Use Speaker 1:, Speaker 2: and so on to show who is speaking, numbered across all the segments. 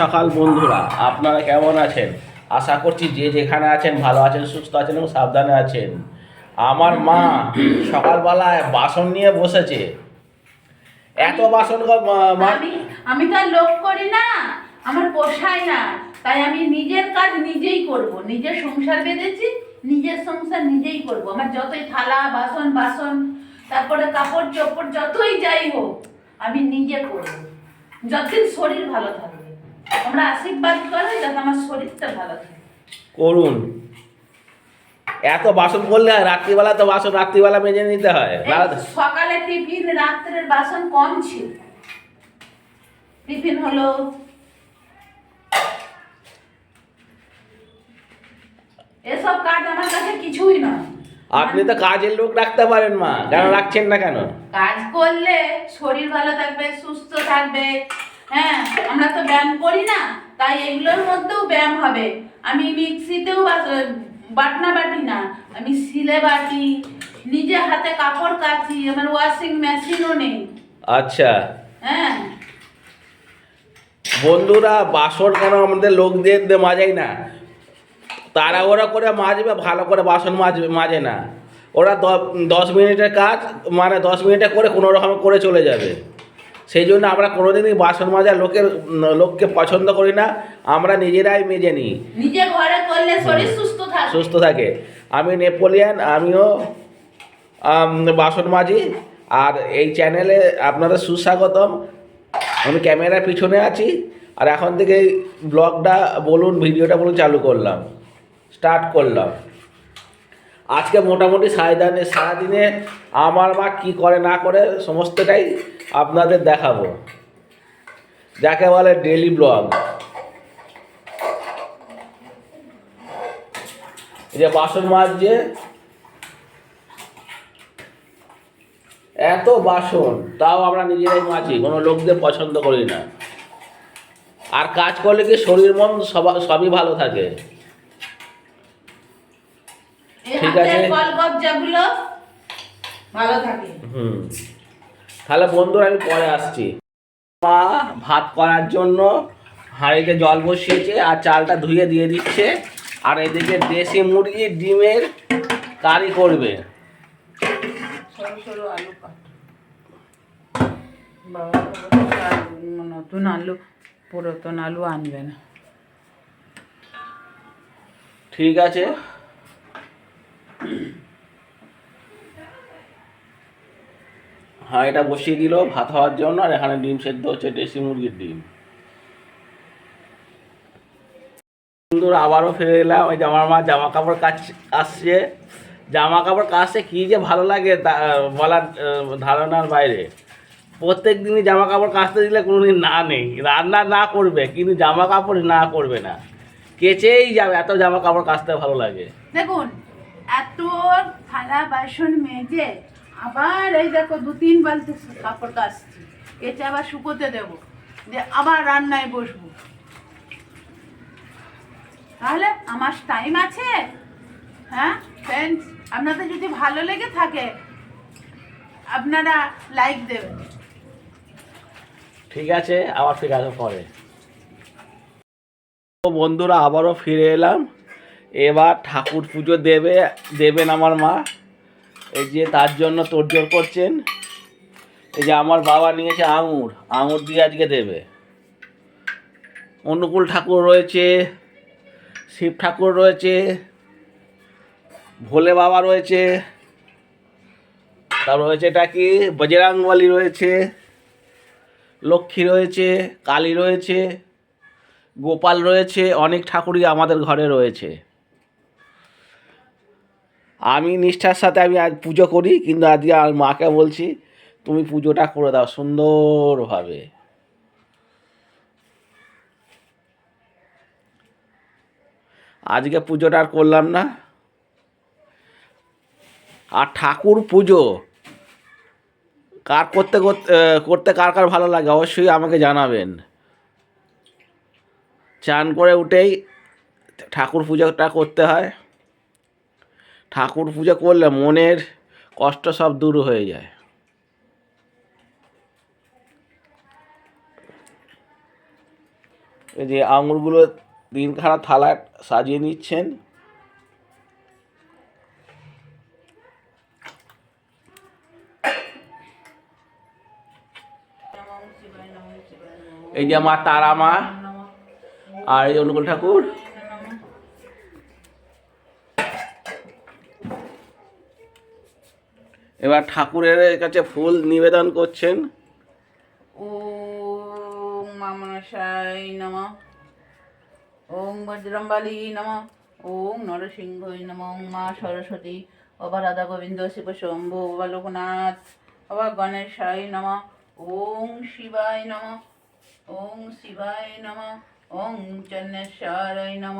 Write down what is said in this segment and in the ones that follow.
Speaker 1: সকাল বন্ধুরা, আপনারা কেমন আছেন? আশা করছি যে যেখানে আছেন ভালো আছেন, সুস্থ আছেন এবং সাবধানে আছেন। আমার মা সকালবেলায় বাসন নিয়ে বসেছে। এত বাসন
Speaker 2: আমি আমি তো লোক করি না। আমার পোষায় না। তাই আমি নিজের কাজ নিজেই করব। নিজের সংসার বেঁধেছি, নিজের সংসার নিজেই করব। আমার যতই থালা, বাসন বাসন, তারপরে কাপড় চোপড়, যতই যাই হোক, আমি নিজে করব। যতদিন শরীর ভালো থাকবে। আশীর্বাদ করে যাতে আমার শরীরটা ভালো থাকে।
Speaker 1: করুন। এত বাসন করলে হয় রাত্রিবেলা তো বাসন রাত্রিবেলা মেজে নিতে হয়।
Speaker 2: সকালে টিফিন রাত্রের বাসন কম ছিল। টিফিন হলো এসব কাজ আমার কাছে কিছুই নয়।
Speaker 1: আপনি তো কাজের লোক রাখতে পারেন মা কেন রাখছেন না কেন?
Speaker 2: কাজ করলে শরীর ভালো থাকবে সুস্থ থাকবে। হ্যাঁ আমরা তো ব্যায়াম করি না তাই এগুলোর মধ্যেও ব্যায়াম হবে। আমি মিক্সিতেও বাটনা বাটি না আমি সিলে বাটি নিজে হাতে কাপড় কাচি আমার ওয়াশিং মেশিনও নেই।
Speaker 1: আচ্ছা।
Speaker 2: হ্যাঁ।
Speaker 1: বন্ধুরা বাসন কেন আমাদের লোক দিয়ে দিয়ে মাজাই না? তাড়াহুড়ো করে মাজবে ভালো করে বাসন মাজবে মাজে না। ওরা দশ মিনিটের কাজ মানে দশ মিনিটে করে কোনো রকম করে চলে যাবে। সেই জন্য আমরা কোনোদিনই বাসন মাজা লোকের লোককে পছন্দ করি না। আমরা নিজেরাই মেজে নিই।
Speaker 2: নিজে ঘরে করলে শরীর সুস্থ থাকবে
Speaker 1: সুস্থ থাকে। আমি নেপোলিয়ান আমিও বাসন মাজি। আর এই চ্যানেলে আপনাদের সুস্বাগতম। আমি ক্যামেরার পিছনে আছি। আর এখন থেকে ব্লগটা বলুন ভিডিওটা বলুন চালু করলাম। স্টার্ট করলাম। আজকে মোটামুটি সারাদিনে সারাদিনে আমার মা কি করে, না করে, সমস্তটাই আপনাদের দেখাবো। যাকে বলে ডেলি ব্লগ। যে বাসন মাজছে। এত বাসন, তাও আমরা নিজেরাই মাজি, কোনো লোকদের পছন্দ করি না। আর কাজ করলে কি শরীর মন সবা, সবই ভালো থাকে? ঠিক আছে।
Speaker 2: কল ভালো থাকে।
Speaker 1: হুম। তাহলে বন্ধুরা আমি পরে আসছি। মা ভাত করার জন্য হাঁড়িতে জল বসিয়েছে আর চালটা ধুয়ে দিয়ে দিচ্ছে। আর এদিকে দেশি মুরগি ডিমের কারি করবে।
Speaker 2: নতুন আলু পুরাতন আলু আনবে না।
Speaker 1: ঠিক আছে। হ্যাঁ এটা বসিয়ে দিল ভাত হওয়ার জন্য, আর এখানে ডিম সেদ্ধ হচ্ছে দেশি মুরগির ডিম। সুন্দর আবারও ফিরে এলাম ওই আমার মা জামা কাপড় কাচ, আসছে। জামা কাপড় কাচতে কী যে ভালো লাগে তা, বলার ধারণার বাইরে। প্রত্যেক দিনই জামা কাপড় কাচতে দিলে কোনো দিন না নেই, রান্না না করবে, কিন্তু জামা কাপড় না করবে না। কেচেই যাবে, এত জামা কাপড় কাচতে ভালো লাগে।
Speaker 2: দেখুন, এত থালা বাসন মেজে আবার এই দেখো দু তিন বালতি কাপড় কাচছি। কেচে আবার শুকোতে দেবো। যে আবার রান্নায় বসবো। তাহলে আমার টাইম আছে? হ্যাঁ ফ্রেন্ডস আপনাদের যদি ভালো লেগে থাকে, আপনারা লাইক দেবেন।
Speaker 1: ঠিক আছে, আবার ফিরে আসো পরে। বন্ধুরা, আবারও ফিরে এলাম। এবার ঠাকুর পুজো দেবে, দেবেন আমার মা। এই যে তার জন্য তোড়জোড় করছেন, এই যে আমার বাবা নিয়েছে আঙুর আঙুর দিয়ে আজকে দেবে। অনুকূল ঠাকুর রয়েছে, শিব ঠাকুর রয়েছে, ভোলে বাবা রয়েছে তার রয়েছে এটা কি? বজরাংবলী রয়েছে, লক্ষ্মী রয়েছে, কালী রয়েছে, গোপাল রয়েছে, অনেক ঠাকুরই আমাদের ঘরে রয়েছে। আমি নিষ্ঠার সাথে আমি আজ পুজো করি, কিন্তু আজকে আর মাকে বলছি, তুমি পুজোটা করে দাও সুন্দরভাবে। আজকে পুজোটা আর করলাম না। আর ঠাকুর পুজো, কার করতে করতে কার কার ভালো লাগে অবশ্যই আমাকে জানাবেন। চান করে উঠেই ঠাকুর পুজোটা করতে হয়। ঠাকুর পুজো করলে মনের কষ্ট সব দূর হয়ে যায়। এই যে আঙুরগুলো তিনখানা থালায় সাজিয়ে নিচ্ছেন। এই যে আমার তারা মা আর এই অনুকূল ঠাকুর। এবার ঠাকুরের কাছে ফুল নিবেদন করছেন।
Speaker 2: ও মামনসাই নম, ওম বজ্রম্বালী নম, ওম নরসিংহই নম, ওম মা সরস্বতী, অবা রাধা গোবিন্দ, শিব শম্ভু, অবা লোকনাথ, অবা গণেশাই নম, ওম শিবায় নম, ওম শিবায় নম, ওম চন্নেশ্বরায় নম,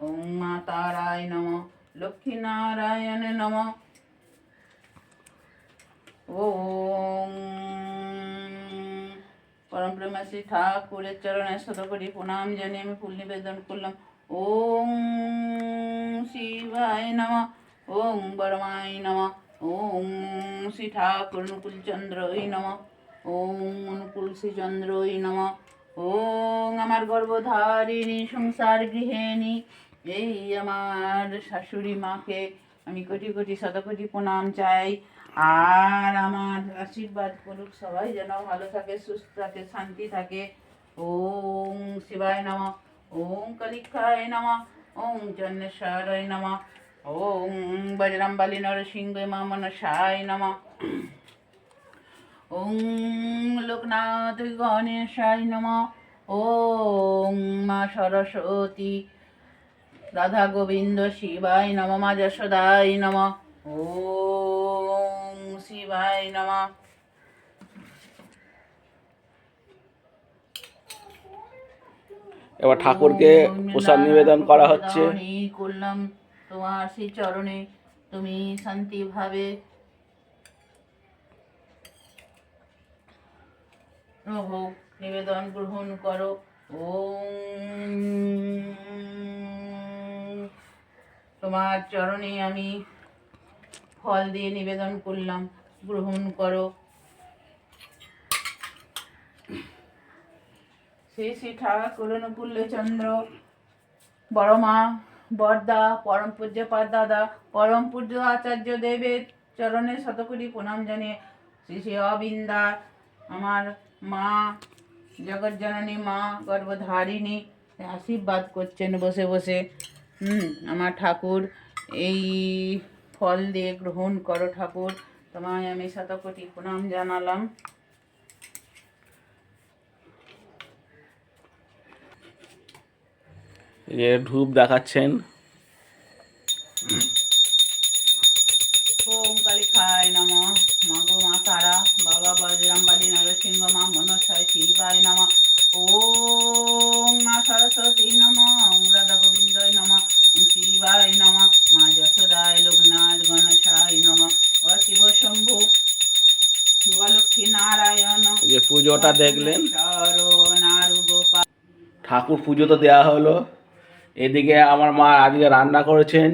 Speaker 2: ওম মা তারায় নম লক্ষ্মীনারায়ণ নম ওম। পরম প্রেমাসী ঠাকুরের চরণে শত করি প্রণাম জানিয়ে আমি ফুল নিবেদন করলাম। ওম শিবায় নম। ওম বরমায় নম। ওম শ্রী ঠাকুর অনুকূল চন্দ্রই নম। ওম অনুকূল শ্রী চন্দ্রই নম। ওম আমার গর্ভধারিণী সংসার গৃহিণী, এই আমার শাশুড়ি মাকে আমি কোটি কোটি শত কোটি প্রণাম চাই। আর আমার আশীর্বাদ করুক সবাই যেন ভালো থাকে, সুস্থ থাকে, শান্তি থাকে। ওম শিবায় নম, ওম কালিকায় নম, ওম চন্নেশ্বরায় নম, ওম বজরম্বালী নরসিংহ মনসায় নম। ওম লোকনাথ গণেশায় নম, ওম মা সরস্বতী রাধা গোবিন্দ শিবায় নম মা যশোদায় নম ওম শিবায় নম
Speaker 1: এবার ঠাকুরকে প্রসাদ নিবেদন করা হচ্ছে।
Speaker 2: করলাম তোমার সেই চরণে তুমি শান্তিভাবে হোক নিবেদন গ্রহণ করো। ওম তোমার চরণে আমি ফল দিয়ে নিবেদন করলাম। গ্রহণ করো। শ্রী শ্রী ঠাকুর অনুকূল্য চন্দ্র, বড় মা, বরদা, পরম পূজ্য দাদা, পরম পূজ্য আচার্য দেবের চরণে শতকোটি প্রণাম জানিয়ে শ্রী শ্রী অবিন্দা, আমার মা, জগজ্জননী মা, গর্ভধারিণী, আশীর্বাদ করছেন বসে বসে। হুম, আমার ঠাকুর, এই ফল দিয়ে গ্রহণ করো ঠাকুর। তোমায় আমি শতকোটি প্রণাম জানালাম।
Speaker 1: এ ধূপ দেখাচ্ছেন পুজোটা দেখলেন। ঠাকুর পুজো তো দেওয়া হলো। এদিকে আমার মা আজকে রান্না করেছেন।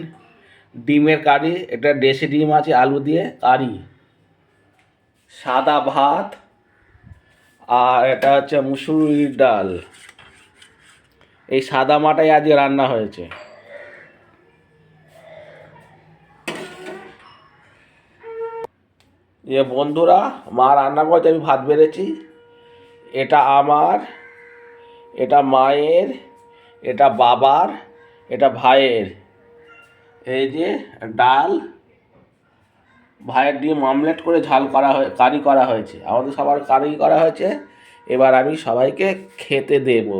Speaker 1: ডিমের কারি এটা দেশি ডিম আছে আলু দিয়ে কারি। সাদা ভাত আর এটা হচ্ছে মুসুরির ডাল। এই সাদা মাটাই আজকে রান্না হয়েছে। বন্ধুরা মা রান্না করেছে আমি ভাত বেড়েছি। এটা আমার, এটা মায়ের, এটা বাবার, এটা ভাইয়ের। এই যে ডাল, ভাইয়ের ডিম অমলেট করে ঝাল করা হয়ে, কারি করা হয়েছে। আমাদের সবার কারি করা হয়েছে। এবার আমি সবাইকে খেতে দেব।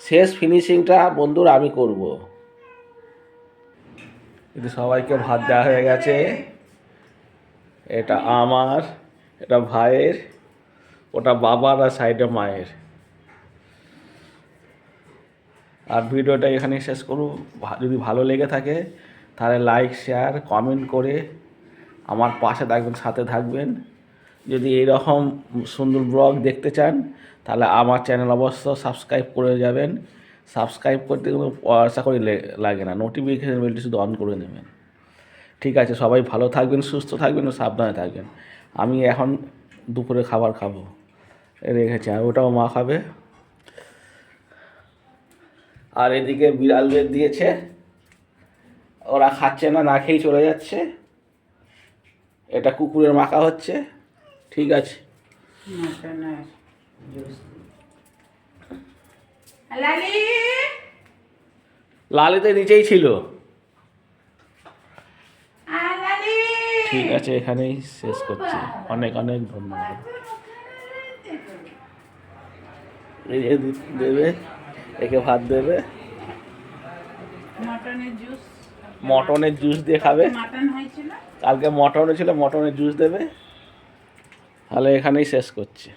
Speaker 1: শেষ ফিনিশিংটা বন্ধুর আমি করব। কিন্তু সবাইকে ভাত দেওয়া হয়ে গেছে। এটা আমার, এটা ভাইয়ের ওটা বাবার আর সাইডে মায়ের। আর ভিডিওটা এখানে শেষ করব। যদি ভালো লেগে থাকে, তাহলে লাইক শেয়ার কমেন্ট করে আমার পাশে থাকবেন, সাথে থাকবেন। যদি এইরকম সুন্দর ব্লগ দেখতে চান, তাহলে আমার চ্যানেল অবশ্য সাবস্ক্রাইব করে যাবেন। সাবস্ক্রাইব করতে কোনো পয়সা করে লাগে না। নোটিফিকেশান বেলটি শুধু অন করে নেবেন। ঠিক আছে, সবাই ভালো থাকবেন, সুস্থ থাকবেন ও সাবধানে থাকবেন। আমি এখন দুপুরে খাবার খাব। রেখেছি আর ওটাও মা খাবে। আর এদিকে বিড়াল বিড়ালদের দিয়েছে ওরা খাচ্ছে না না খেয়েই চলে যাচ্ছে। এটা কুকুরের মাখা হচ্ছে ঠিক আছে।
Speaker 2: লালি!
Speaker 1: লালিতে নিচেই ছিল। ঠিক আছে এখানেই শেষ করছি। অনেক অনেক ধন্যবাদ। যে দুধ দেবে একে ভাত দেবে।
Speaker 2: মটনের জুস।
Speaker 1: মটনের জুস দিয়ে খাবে। কালকে মটন ছিল মটনের জুস দেবে। তাহলে এখানেই শেষ করছি।